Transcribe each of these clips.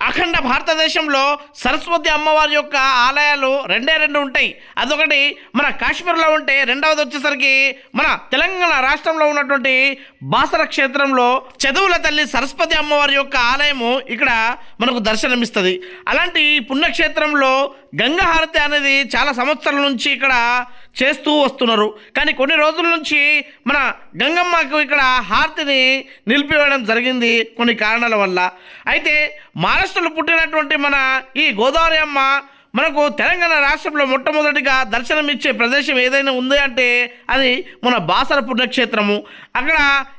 అఖండ భారతదేశంలో సరస్వతి అమ్మవారి యొక్క ఆలయాలు రెండే రెండు ఉంటాయి. అదొకటి మన కాశ్మీర్లో ఉంటే రెండవది వచ్చేసరికి మన తెలంగాణ రాష్ట్రంలో ఉన్నటువంటి బాసర క్షేత్రంలో చదువుల తల్లి సరస్వతి అమ్మవారి యొక్క ఆలయము ఇక్కడ మనకు దర్శనమిస్తుంది. అలాంటి పుణ్యక్షేత్రంలో పుణ్యక్షేత్రంలో గంగాహారతి అనేది చాలా సంవత్సరాల నుంచి ఇక్కడ చేస్తూ వస్తున్నారు. కానీ కొన్ని రోజుల నుంచి మన గంగమ్మకు ఇక్కడ హారతిని నిలిపివేయడం జరిగింది కొన్ని కారణాల వల్ల. అయితే మహారాష్ట్రలో పుట్టినటువంటి మన ఈ గోదావరి అమ్మ మనకు తెలంగాణ రాష్ట్రంలో మొట్టమొదటిగా దర్శనమిచ్చే ప్రదేశం ఏదైనా ఉంది అంటే అది మన బాసర పుణ్యక్షేత్రము. అక్కడ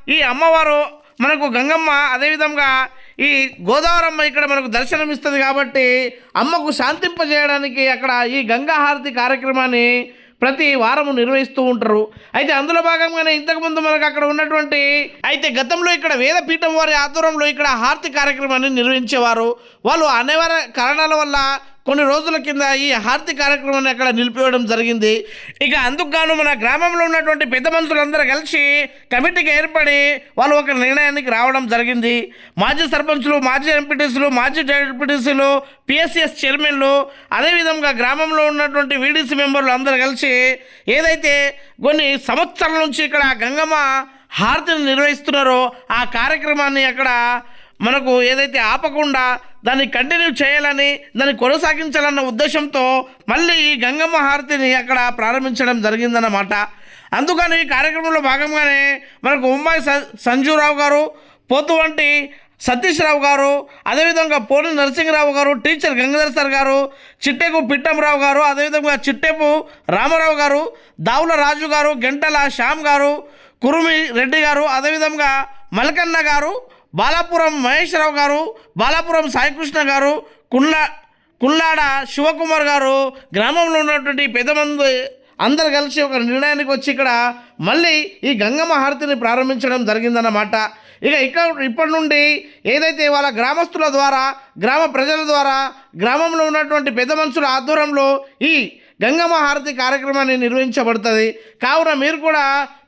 ఈ అమ్మవారు మనకు గంగమ్మ అదేవిధంగా ఈ గోదావరమ్మ ఇక్కడ మనకు దర్శనమిస్తుంది కాబట్టి అమ్మకు శాంతింపజేయడానికి అక్కడ ఈ గంగా హారతి కార్యక్రమాన్ని ప్రతి వారము నిర్వహిస్తూ ఉంటారు. అయితే అందులో భాగంగానే ఇంతకుముందు మనకు అక్కడ ఉన్నటువంటి అయితే గతంలో ఇక్కడ వేదపీఠం వారి ఆధ్వర్యంలో ఇక్కడ హారతి కార్యక్రమాన్ని నిర్వహించేవారు. వాళ్ళు అనేవార కారణాల వల్ల కొన్ని రోజుల కింద ఈ హారతి కార్యక్రమాన్ని అక్కడ నిలిపివేయడం జరిగింది. ఇక అందుకు గాను మన గ్రామంలో ఉన్నటువంటి పెద్ద మనుషులందరూ కలిసి కమిటీకి ఏర్పడి వాళ్ళు ఒక నిర్ణయానికి రావడం జరిగింది. మాజీ సర్పంచ్లు మాజీ ఎంపీటీసీలు మాజీ ఎంపీటీసీలు పిఎస్సిఎస్ చైర్మన్లు అదేవిధంగా గ్రామంలో ఉన్నటువంటి వీడీసీ మెంబర్లు అందరూ కలిసి ఏదైతే కొన్ని సంవత్సరాల నుంచి ఇక్కడ గంగమ్మ హారతిని నిర్వహిస్తున్నారో ఆ కార్యక్రమాన్ని అక్కడ మనకు ఏదైతే ఆపకుండా దాన్ని కంటిన్యూ చేయాలని దాన్ని కొనసాగించాలన్న ఉద్దేశంతో మళ్ళీ ఈ గంగమ్మ హారతిని అక్కడ ప్రారంభించడం జరిగిందన్నమాట. అందుకని ఈ కార్యక్రమంలో భాగంగానే మనకు ఉమ్మాయి స గారు గారు పోతువంటి సతీష్ రావు గారు అదేవిధంగా పోలి నరసింహరావు గారు టీచర్ గంగాధర్ సార్ గారు చిట్టెకు పిట్టమరావు గారు అదేవిధంగా చిట్టెపు రామారావు గారు దావుల రాజు గారు గంటల శ్యామ్ గారు కురుమి రెడ్డి గారు అదేవిధంగా మల్కన్న గారు బాలాపురం మహేశ్వరరావు గారు బాలాపురం సాయికృష్ణ గారు కుల్లా కుల్లాడ శివకుమార్ గారు గ్రామంలో ఉన్నటువంటి పెద్ద మంది అందరు కలిసి ఒక నిర్ణయానికి వచ్చి ఇక్కడ మళ్ళీ ఈ గంగమ్మ హారతిని ప్రారంభించడం జరిగిందన్నమాట. ఇక ఇక్కడ ఇప్పటి నుండి ఏదైతే వాళ్ళ గ్రామస్తుల ద్వారా గ్రామ ప్రజల ద్వారా గ్రామంలో ఉన్నటువంటి పెద్ద మనుషుల ఆధ్వర్యంలో ఈ గంగమ్మ హారతి కార్యక్రమాన్ని నిర్వహించబడుతుంది. కావున మీరు కూడా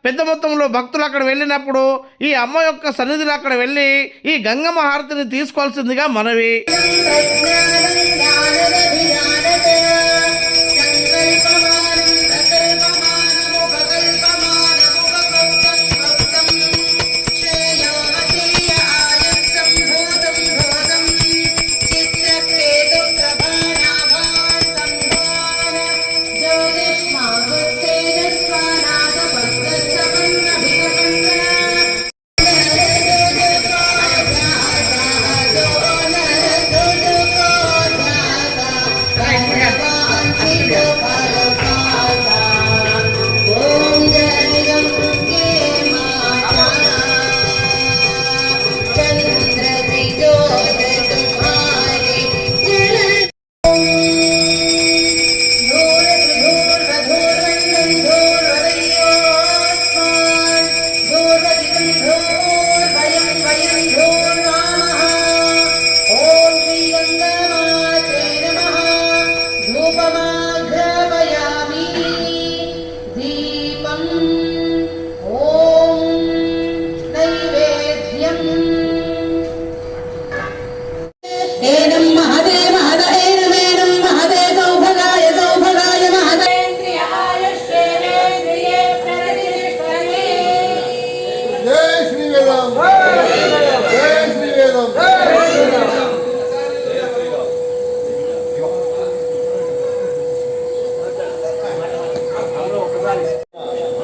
పెద్ద మొత్తంలో భక్తులు అక్కడ వెళ్ళినప్పుడు ఈ అమ్మ యొక్క సన్నిధిలో అక్కడ వెళ్ళి ఈ గంగమ్మ హారతిని తీసుకోవాల్సిందిగా మనవి.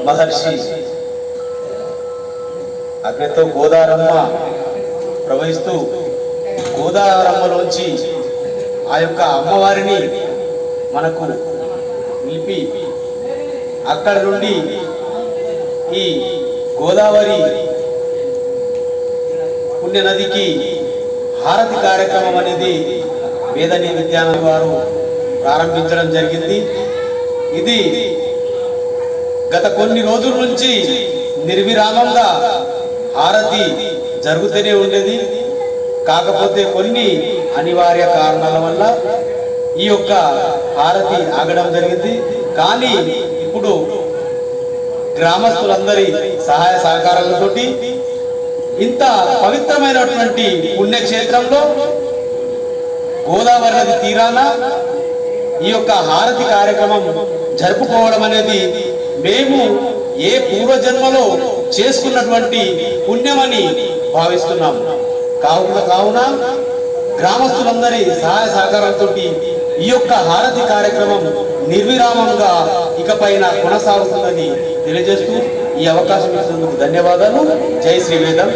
మహర్షి అగ్నితో గోదారమ్మ ప్రవహిస్తూ గోదావరమ్మలోంచి ఆ యొక్క అమ్మవారిని మనకు నిలిపి అక్కడ నుండి ఈ గోదావరి పుణ్య నదికి హారతి కార్యక్రమం అనేది వేదని విద్యానంద వారు ప్రారంభించడం జరిగింది. ఇది గత కొన్ని రోజుల నుంచి నిర్విరామంగా హారతి జరుగుతూనే ఉండేది. కాకపోతే కొన్ని అనివార్య కారణాల వల్ల ఈ యొక్క హారతి ఆగడం జరిగింది. కానీ ఇప్పుడు గ్రామస్తులందరి సహాయ సహకారాలతోటి ఇంత పవిత్రమైనటువంటి పుణ్యక్షేత్రంలో గోదావరి నది తీరాన ఈ యొక్క హారతి కార్యక్రమం జరుపుకోవడం అనేది మేము ఏ పూర్వజన్మలో చేసుకున్నటువంటి పుణ్యమని భావిస్తున్నాము. కావున కావున గ్రామస్తులందరి సహాయ సహకారంతో ఈ యొక్క హారతి కార్యక్రమం నిర్విరామంగా ఇకపైన కొనసాగుతుందని తెలియజేస్తూ ఈ అవకాశం ఇచ్చినందుకు ధన్యవాదాలు. జై శ్రీవేదం